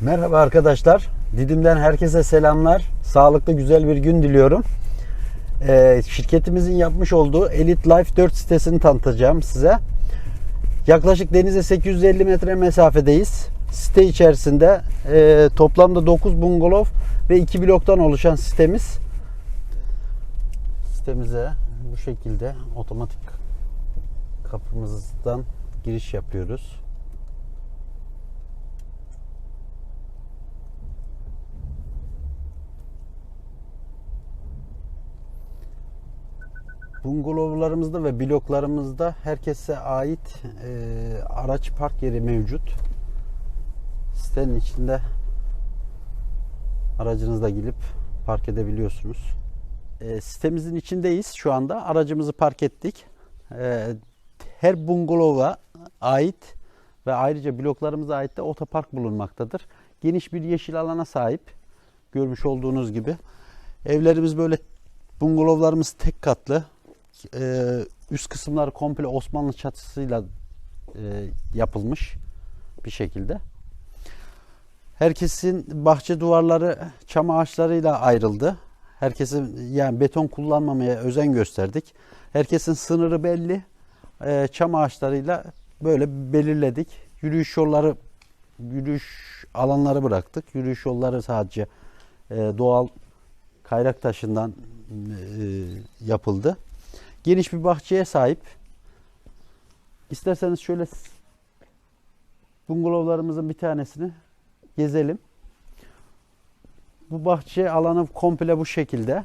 Merhaba arkadaşlar. Didim'den herkese selamlar. Sağlıklı güzel bir gün diliyorum. Ee, şirketimizin yapmış olduğu Elite Life 4 sitesini tanıtacağım size. Yaklaşık denize 850 metre mesafedeyiz. Site içerisinde e, toplamda 9 bungalov ve 2 bloktan oluşan sitemiz. Sitemize bu şekilde otomatik kapımızdan giriş yapıyoruz. Bungalovlarımızda ve bloklarımızda herkese ait e, araç park yeri mevcut. Sitenin içinde aracınızla gelip park edebiliyorsunuz. E, sitemizin içindeyiz şu anda. Aracımızı park ettik. E, her bungalova ait ve ayrıca bloklarımıza ait de otopark bulunmaktadır. Geniş bir yeşil alana sahip. Görmüş olduğunuz gibi. Evlerimiz böyle bungalovlarımız tek katlı. Ee, üst kısımlar komple Osmanlı çatısıyla e, yapılmış bir şekilde. Herkesin bahçe duvarları çam ağaçlarıyla ayrıldı. Herkesin yani beton kullanmamaya özen gösterdik. Herkesin sınırı belli. Ee, çam ağaçlarıyla böyle belirledik. Yürüyüş yolları yürüyüş alanları bıraktık. Yürüyüş yolları sadece e, doğal kayrak taşından e, yapıldı. Geniş bir bahçeye sahip. İsterseniz şöyle bungalovlarımızın bir tanesini gezelim. Bu bahçe alanı komple bu şekilde.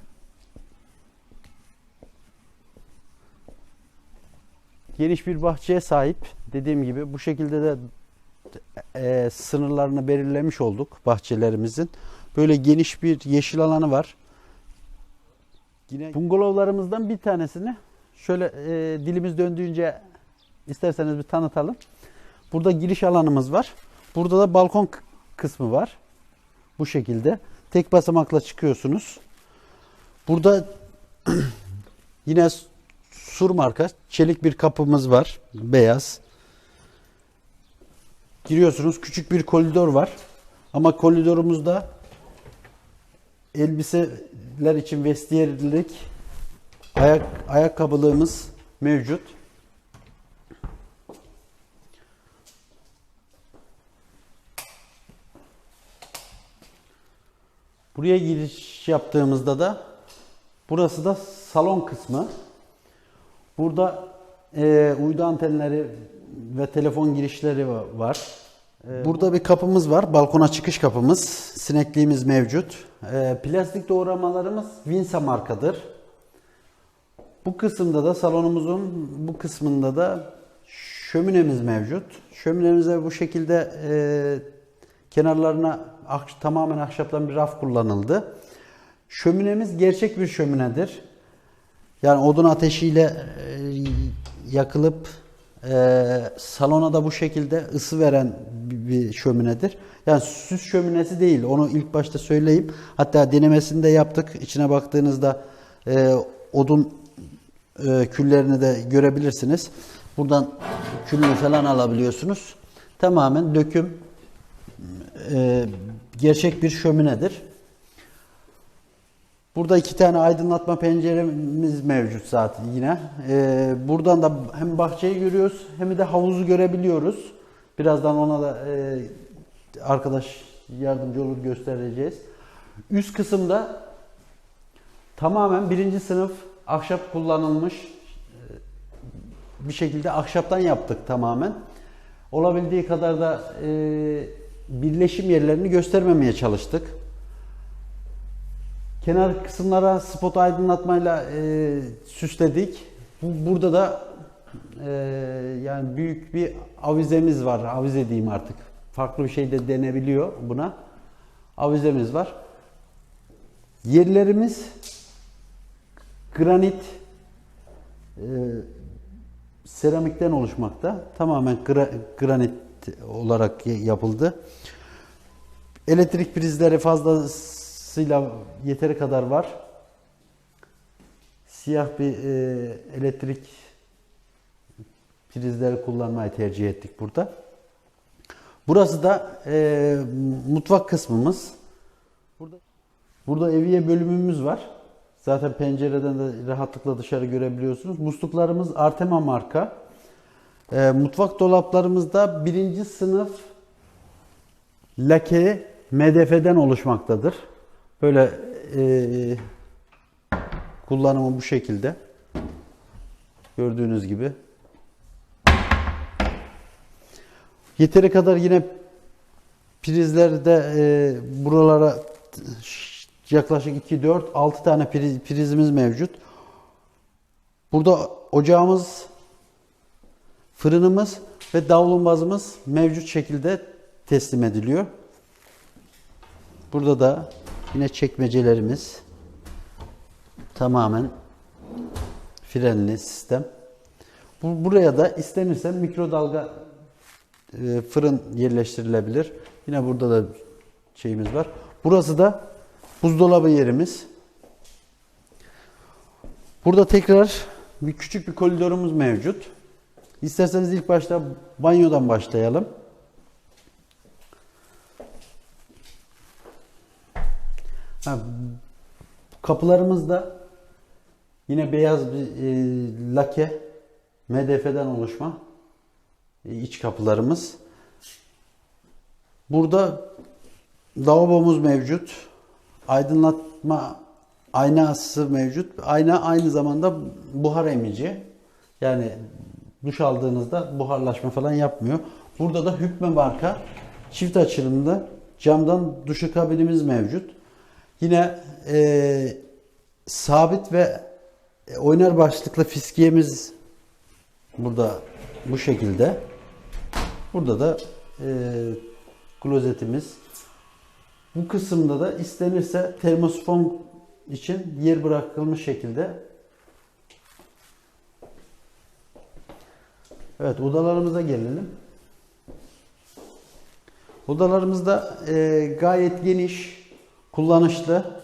Geniş bir bahçeye sahip. Dediğim gibi bu şekilde de e, sınırlarını belirlemiş olduk bahçelerimizin. Böyle geniş bir yeşil alanı var. Yine bungalovlarımızdan bir tanesini şöyle e, dilimiz döndüğünce isterseniz bir tanıtalım. Burada giriş alanımız var. Burada da balkon kısmı var. Bu şekilde. Tek basamakla çıkıyorsunuz. Burada yine sur marka çelik bir kapımız var. Beyaz. Giriyorsunuz. Küçük bir koridor var. Ama koridorumuzda elbiseler için vestiyerlik ayak ayakkabılığımız mevcut. Buraya giriş yaptığımızda da burası da salon kısmı. Burada e, uydu antenleri ve telefon girişleri va- var. E, Burada bir kapımız var. Balkona çıkış kapımız. Sinekliğimiz mevcut. E, plastik doğramalarımız Vinsa markadır. Bu kısımda da salonumuzun bu kısmında da şöminemiz mevcut. Şöminemize bu şekilde e, kenarlarına ahş- tamamen ahşaptan bir raf kullanıldı. Şöminemiz gerçek bir şöminedir. Yani odun ateşiyle e, yakılıp e, salona da bu şekilde ısı veren bir şöminedir. Yani süs şöminesi değil. Onu ilk başta söyleyeyim. Hatta denemesini de yaptık. İçine baktığınızda e, odun e, küllerini de görebilirsiniz. Buradan külünü falan alabiliyorsunuz. Tamamen döküm e, gerçek bir şöminedir. Burada iki tane aydınlatma penceremiz mevcut zaten yine. Ee, buradan da hem bahçeyi görüyoruz hem de havuzu görebiliyoruz. Birazdan ona da e, arkadaş yardımcı olur göstereceğiz. Üst kısımda tamamen birinci sınıf ahşap kullanılmış e, bir şekilde ahşaptan yaptık tamamen. Olabildiği kadar da e, birleşim yerlerini göstermemeye çalıştık. Kenar kısımlara spot aydınlatmayla e, süsledik. Bu, burada da e, yani büyük bir avizemiz var. Avize diyeyim artık. Farklı bir şey de denebiliyor buna. Avizemiz var. Yerlerimiz granit e, seramikten oluşmakta. Tamamen gra- granit olarak yapıldı. Elektrik prizleri fazlasıyla yeteri kadar var. Siyah bir e, elektrik prizleri kullanmayı tercih ettik burada. Burası da e, mutfak kısmımız. Burada burada eviye bölümümüz var. Zaten pencereden de rahatlıkla dışarı görebiliyorsunuz. Musluklarımız Artema marka. E, mutfak dolaplarımızda birinci sınıf lake MDF'den oluşmaktadır. Böyle e, kullanımı bu şekilde. Gördüğünüz gibi. Yeteri kadar yine prizlerde e, buralara yaklaşık 2, 4, 6 tane priz, prizimiz mevcut. Burada ocağımız, fırınımız ve davlumbazımız mevcut şekilde teslim ediliyor. Burada da yine çekmecelerimiz tamamen frenli sistem. Bu, buraya da istenirse mikrodalga e, fırın yerleştirilebilir. Yine burada da şeyimiz var. Burası da buzdolabı yerimiz. Burada tekrar bir küçük bir koridorumuz mevcut. İsterseniz ilk başta banyodan başlayalım. Ha, kapılarımız da yine beyaz bir e, lake MDF'den oluşma e, iç kapılarımız. Burada lavabomuz mevcut. Aydınlatma aynası mevcut. Ayna aynı zamanda buhar emici. Yani duş aldığınızda buharlaşma falan yapmıyor. Burada da Hükme marka çift açılımlı camdan duş kabinimiz mevcut. Yine e, sabit ve oynar başlıklı fiskiyemiz burada bu şekilde. Burada da e, klozetimiz. Bu kısımda da istenirse termosifon için yer bırakılmış şekilde. Evet odalarımıza gelelim. Odalarımızda e, gayet geniş, kullanışlı,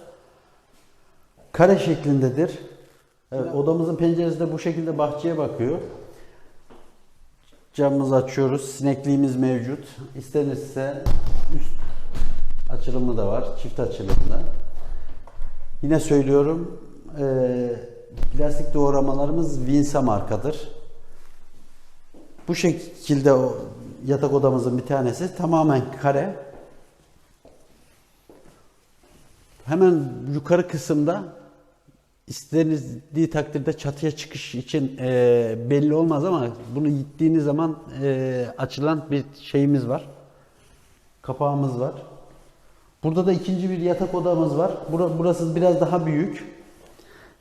kare şeklindedir. Evet, odamızın penceresi de bu şekilde bahçeye bakıyor. Camımızı açıyoruz. Sinekliğimiz mevcut. İstenirse üst açılımı da var. Çift açılımda. Yine söylüyorum. E, plastik doğramalarımız Winsa markadır. Bu şekilde o yatak odamızın bir tanesi tamamen kare. Hemen yukarı kısımda istenildiği takdirde çatıya çıkış için e, belli olmaz ama bunu gittiğiniz zaman e, açılan bir şeyimiz var. Kapağımız var. Burada da ikinci bir yatak odamız var. Bura- Burası biraz daha büyük.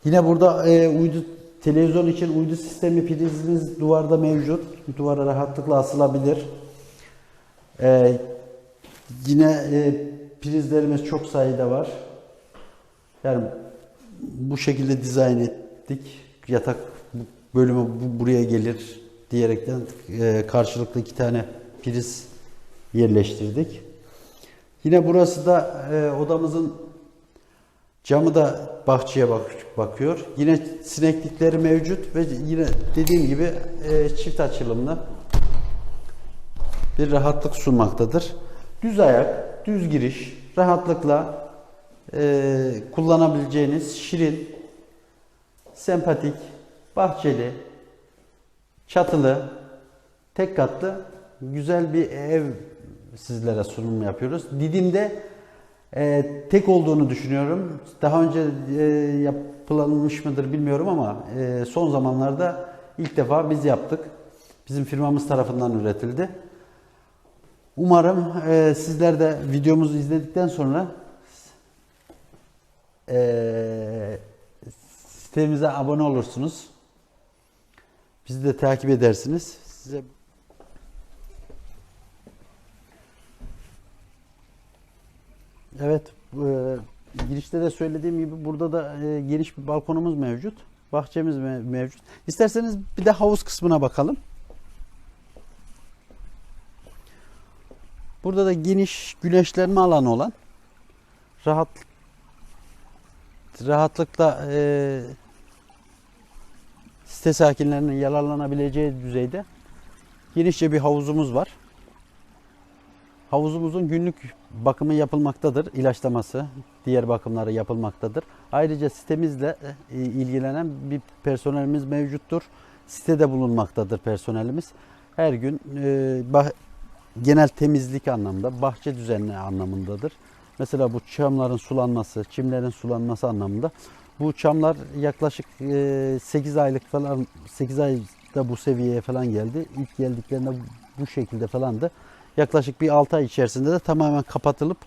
Yine burada e, uydu televizyon için uydu sistemi prizimiz duvarda mevcut. Duvara rahatlıkla asılabilir. E, yine e, prizlerimiz çok sayıda var. Yani bu şekilde dizayn ettik. Yatak bölümü bu- buraya gelir diyerekten e, karşılıklı iki tane priz yerleştirdik. Yine burası da e, odamızın camı da bahçeye bak bakıyor. Yine sineklikleri mevcut ve yine dediğim gibi e, çift açılımlı bir rahatlık sunmaktadır. Düz ayak, düz giriş, rahatlıkla e, kullanabileceğiniz şirin, sempatik, bahçeli, çatılı, tek katlı güzel bir ev sizlere sunum yapıyoruz. Didim'de e, tek olduğunu düşünüyorum. Daha önce e, yapılanmış mıdır bilmiyorum ama e, son zamanlarda ilk defa biz yaptık. Bizim firmamız tarafından üretildi. Umarım e, sizler de videomuzu izledikten sonra e, sitemize abone olursunuz. Bizi de takip edersiniz. Size Evet, e, girişte de söylediğim gibi burada da e, geniş bir balkonumuz mevcut. Bahçemiz me- mevcut. İsterseniz bir de havuz kısmına bakalım. Burada da geniş güneşlenme alanı olan rahat rahatlıkla e, site sakinlerinin yararlanabileceği düzeyde genişçe bir havuzumuz var. Havuzumuzun günlük bakımı yapılmaktadır. İlaçlaması, diğer bakımları yapılmaktadır. Ayrıca sitemizle e, ilgilenen bir personelimiz mevcuttur. Sitede bulunmaktadır personelimiz. Her gün e, genel temizlik anlamda, bahçe düzenli anlamındadır. Mesela bu çamların sulanması, çimlerin sulanması anlamında. Bu çamlar yaklaşık 8 aylık falan 8 ayda bu seviyeye falan geldi. İlk geldiklerinde bu şekilde falandı. Yaklaşık bir 6 ay içerisinde de tamamen kapatılıp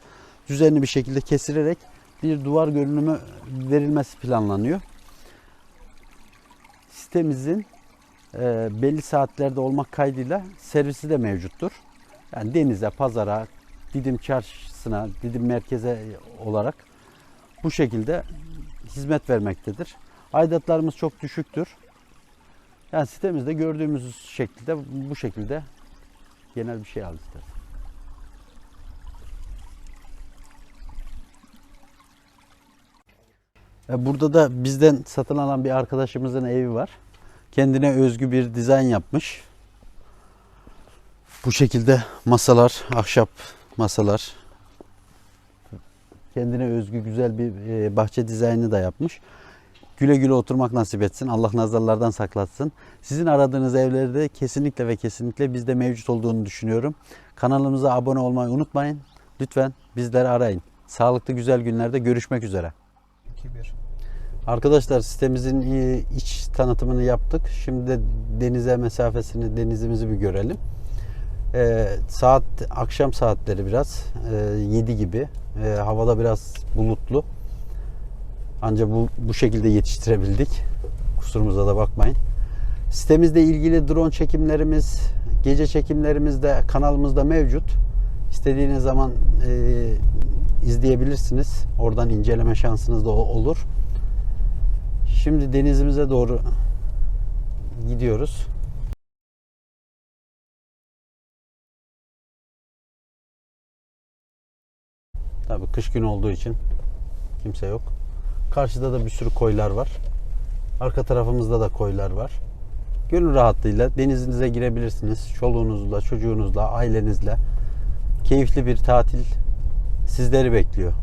düzenli bir şekilde kesilerek bir duvar görünümü verilmesi planlanıyor. Sitemizin e, belli saatlerde olmak kaydıyla servisi de mevcuttur. Yani denize, pazara, Didim çarşısına, Didim merkeze olarak bu şekilde hizmet vermektedir. Aidatlarımız çok düşüktür. Yani sitemizde gördüğümüz şekilde bu şekilde genel bir şey aldık. E, Burada da bizden satın alan bir arkadaşımızın evi var. Kendine özgü bir dizayn yapmış. Bu şekilde masalar, ahşap masalar. Kendine özgü güzel bir e, bahçe dizaynı da yapmış. Güle güle oturmak nasip etsin. Allah nazarlardan saklatsın. Sizin aradığınız evlerde kesinlikle ve kesinlikle bizde mevcut olduğunu düşünüyorum. Kanalımıza abone olmayı unutmayın. Lütfen bizleri arayın. Sağlıklı güzel günlerde görüşmek üzere. 2-1. Arkadaşlar sitemizin iç tanıtımını yaptık. Şimdi de denize mesafesini, denizimizi bir görelim. Ee, saat akşam saatleri biraz e, 7 gibi. E, havada biraz bulutlu. Ancak bu bu şekilde yetiştirebildik. Kusurumuza da bakmayın. Sitemizle ilgili drone çekimlerimiz, gece çekimlerimiz de kanalımızda mevcut. İstediğiniz zaman e, izleyebilirsiniz. Oradan inceleme şansınız da olur. Şimdi denizimize doğru gidiyoruz. Tabii kış günü olduğu için kimse yok. Karşıda da bir sürü koylar var. Arka tarafımızda da koylar var. Gönül rahatlığıyla denizinize girebilirsiniz. Çoluğunuzla, çocuğunuzla, ailenizle. Keyifli bir tatil sizleri bekliyor.